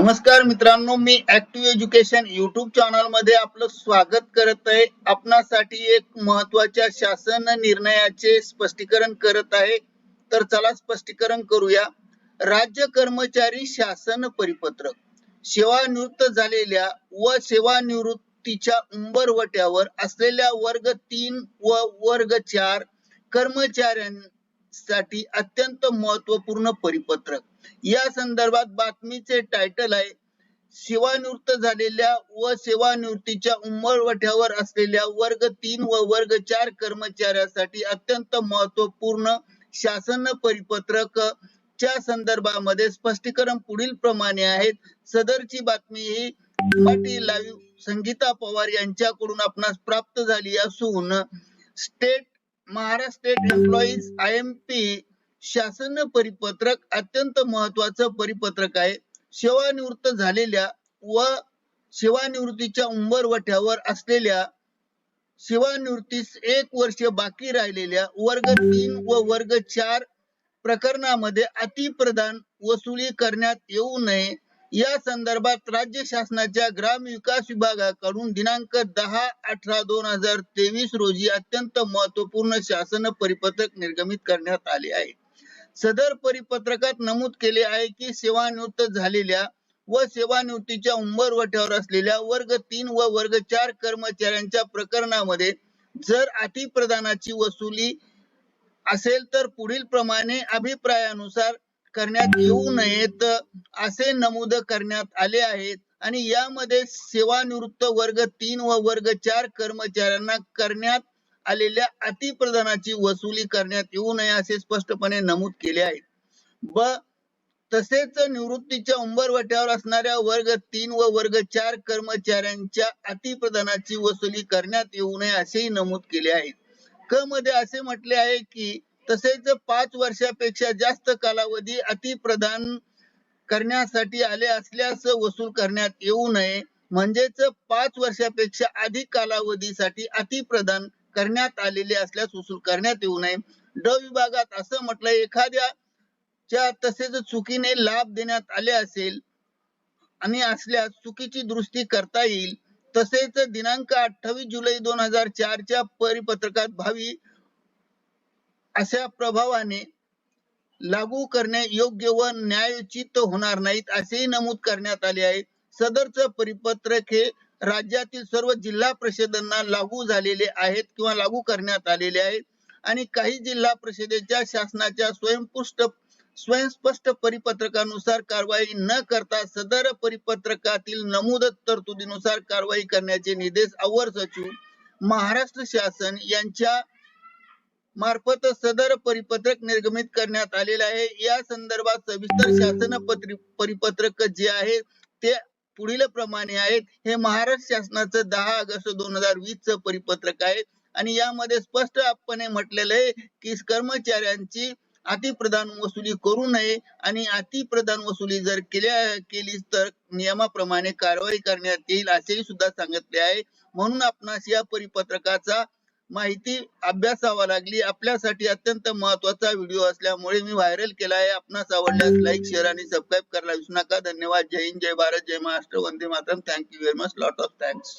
नमस्कार मित्रांनो मी ऍक्टिव्ह एज्युकेशन युट्यूब चॅनलमध्ये आपलं स्वागत करत आहे. आपणासाठी एक महत्त्वाच्या शासन निर्णयाचे स्पष्टीकरण करत आहे. तर चला स्पष्टीकरण करूया. राज्य कर्मचारी शासन परिपत्रक. सेवानिवृत्त झालेल्या व सेवानिवृत्तीच्या उंबरवट्यावर असलेल्या वर्ग तीन व वर्ग चार कर्मचाऱ्यांसाठी अत्यंत महत्त्वपूर्ण परिपत्रक. या संदर्भात बातमीचे टायटल आहे सेवानिवृत्त झालेल्या व सेवानिवृत्तीच्या उंबरवठ्यावर असलेल्या वर्ग तीन व वर्ग चार कर्मचाऱ्यासाठी अत्यंत महत्त्वपूर्ण शासन परिपत्रक च्या संदर्भामध्ये स्पष्टीकरण पुढील प्रमाणे आहेत सदरची बातमी ही मराठी लाईव्ह संगीता पवार यांच्याकडून आपणास प्राप्त झाली असून state Maharashtra state employees I M P शासन परिपत्रक अत्यंत महत्वाचं परिपत्रक आहे. सेवानिवृत्त झालेल्या व सेवानिवृत्तीच्या उंबरवठ्यावर असलेल्या सेवानिवृत्तीस एक वर्ष बाकी राहिलेल्या वर्ग तीन व वर्ग चार प्रकरणामध्ये अतिप्रदान वसुली करण्यात येऊ नये. या संदर्भात राज्य शासनाच्या ग्राम विकास विभागाकडून दिनांक दहा अठरा दोन हजार तेवीस रोजी अत्यंत महत्त्वपूर्ण शासन परिपत्रक निर्गमित करण्यात आले आहे. सदर परिपत्रकात नमूद केले आहे की सेवानिवृत्त झालेल्या व सेवानिवृत्तीच्या उंबरवट्यावर असलेल्या वर्ग तीन व वर्ग चार कर्मचाऱ्यांच्या प्रकरणामध्ये जर अतिप्रदानाची वसुली असेल तर पुढील प्रमाणे अभिप्रायानुसार करण्यात येऊ नयेत असे नमूद करण्यात आले आहेत. आणि यामध्ये सेवानिवृत्त वर्ग तीन व वर्ग चार कर्मचाऱ्यांना करण्यात आलेल्या अतिप्रदानाची वसुली करण्यात येऊ नये असे स्पष्टपणे नमूद केले आहे. ब तसेच निवृत्तीच्या उंबरवट्यावर असणाऱ्या वर्ग तीन व वर्ग चार कर्मचाऱ्यांच्या अतिप्रदानाची वसुली करण्यात येऊ नये असेही नमूद केले आहे. क मध्ये असे म्हटले आहे की तसेच पाच वर्षापेक्षा जास्त कालावधी अतिप्रदान करण्यासाठी आले असल्यास वसूल करण्यात येऊ नये. म्हणजेच पाच वर्षापेक्षा अधिक कालावधीसाठी अतिप्रदान करण्यात आलेले असल्यास वसूल करण्यात येऊ नये. ड विभागात असं म्हटलं एखाद्या च्या तसेच चुकीने लाभ देण्यात आले असेल आणि असल्यास चुकीची दुरुस्ती करता येईल तसेच दिनांक अठ्ठावीस जुलै दोन हजार चारच्या परिपत्रकात भावी अशा प्रभावाने लागू करणे योग्य व न्यायोचित होणार नाहीत असेही नमूद करण्यात आले आहे. सदरच परिपत्रक हे राज्यातील सर्व जिल्हा परिषदांना लागू झालेले आहेत किंवा लागू करण्यात आलेले आहेत. आणि काही जिल्हा परिषदेच्या शासनाच्या स्वयंपुष्ट स्वयंस्पष्ट परिपत्रकानुसार कारवाई न करता सदर परिपत्रकातील नमूद तरतुदीनुसार कारवाई करण्याचे निर्देश अवर सचिव महाराष्ट्र शासन यांच्या मार्फत सदर परिपत्रक निर्गमित करण्यात आलेले आहे. या संदर्भात सविस्तर शासन परिपत्रक जे आहे ते पुढील प्रमाणे आहेत. हे महाराष्ट्र शासनाचं दहा ऑगस्ट दोन हजार वीस च परिपत्रक आहे. आणि यामध्ये स्पष्टपणे म्हटलेलं आहे की कर्मचाऱ्यांची अतिप्रदान वसुली करू नये. आणि अतिप्रदान वसुली जर केल्या केली तर नियमाप्रमाणे कारवाई करण्यात येईल असेही सुद्धा सांगितले आहे. म्हणून आपणास या परिपत्रकाचा माहिती अभ्यासावा लागली. आपल्यासाठी अत्यंत महत्त्वाचा व्हिडिओ असल्यामुळे मी व्हायरल केला आहे. आपणास आवडल्यास लाईक शेअर आणि सबस्क्राईब करायला विसरू नका. धन्यवाद. जय हिंद जय भारत जय महाराष्ट्र. वंदे Mataram. Thank you very much lot of thanks